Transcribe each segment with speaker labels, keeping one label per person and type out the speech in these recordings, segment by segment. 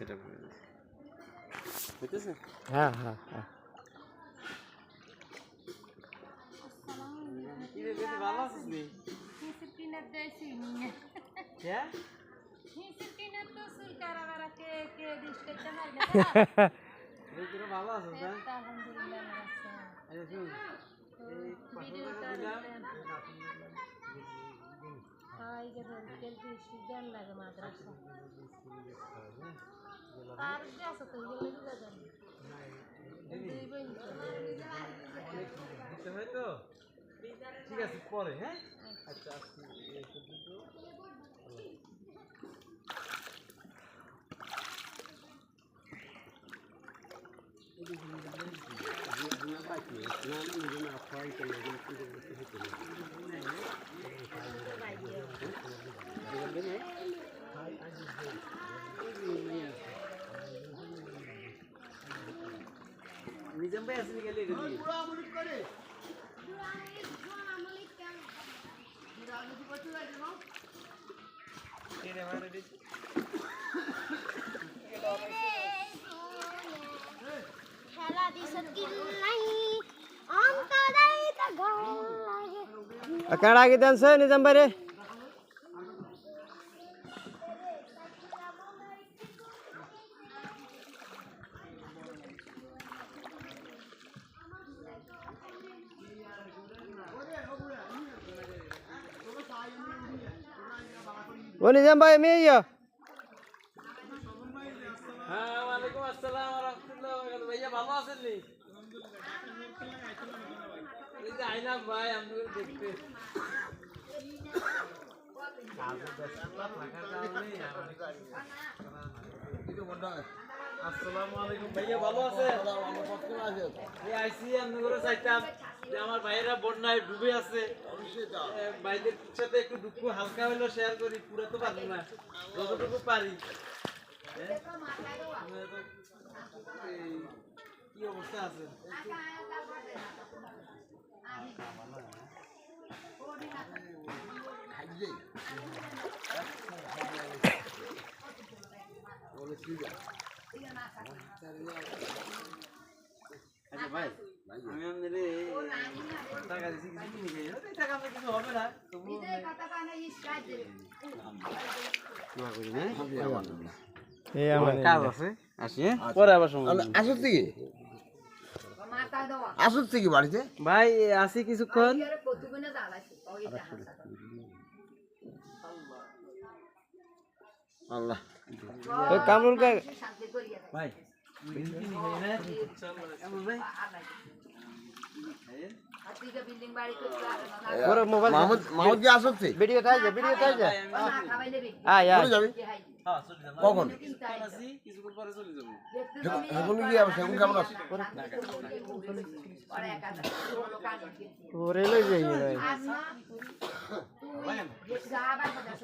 Speaker 1: সেটা হইতেছে
Speaker 2: হ্যাঁ হ্যাঁ হ্যাঁ।
Speaker 1: ভালো আছিস নি? হ্যাঁ? ভালো আছিস
Speaker 3: আলহামদুলিল্লাহ
Speaker 1: দিতে হয় তো? ঠিক আছে পরে হ্যাঁ? আচ্ছা আজকে এই পর্যন্ত নিজাম ভাই আসলে গেলে এটা দিয়ে টেনে মারে দিছি
Speaker 4: খেলা দিছত কিল্লাই অন্তরাইতা গল লাগে
Speaker 2: কেডা আগে দেন সে নিজাম ভাই রে ও নিজাম ভাই আমি ইয়া
Speaker 1: হ্যাঁ ওয়ালাইকুম আসসালাম ওয়া রাহমাতুল্লাহি ওয়া বারাকাতুহু ভাইয়া ভালো আছেন নি? এই ভাই আমি দেখতে আসসালামু ভাইয়া ভালো আমি চাইতাম যে আমার ভাইয়েরা বন্যায় ডুবে আছে। ভাইদের সাথে একটু দুঃখ হালকা হলেও শেয়ার করি। পুরো তো পারব না। যতটুকু পারি। কি অবস্থা আছে? আচ্ছা ভাই আমি আপনাদের টাকা দিচ্ছি কিছু কিনে খাই এই টাকা কিছু
Speaker 2: আমার
Speaker 5: বাড়িতে
Speaker 1: ভাই আসি কিছুক্ষণ
Speaker 5: আল্লাহ
Speaker 2: কামরুল
Speaker 1: ভাই হ্যাঁ
Speaker 5: কখন কেমন আছে
Speaker 2: ওরে যাই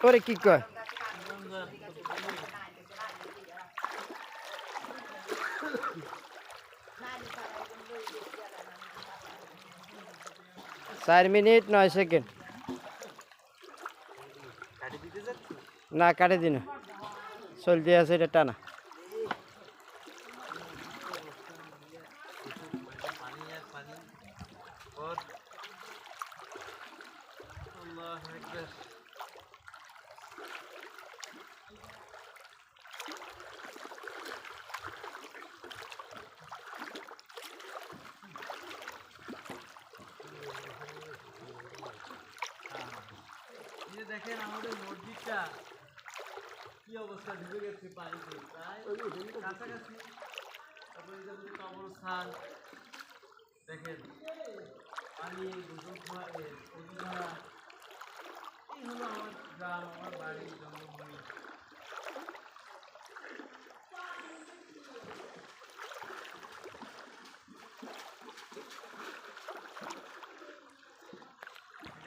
Speaker 2: তোরে কি কয়? চার মিনিট নয় সেকেন্ড। না কাটে দিন চলতে আছে এটা টানা।
Speaker 1: দেখেন আমাদের মসজিদটা। কি অবস্থা ঢুকে গেছে পানিতে কাছাকাছি। তারপরে কবরস্থান। দেখেন পানি অধিকারা এই হলো আমার গ্রাম আমার বাড়ির জন্মভূমি।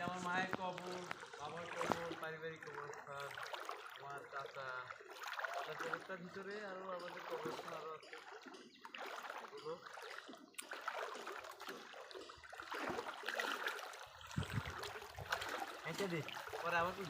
Speaker 1: আমার মায়ের কবর। বাবার কবর পারিবারিক অবস্থা আমার চাচা। তাদের কবরটার ভিতরে আরও আমাদের অবস্থা আরও আছে। এগুলো।
Speaker 2: এটা দে?
Speaker 1: পরে আবার কি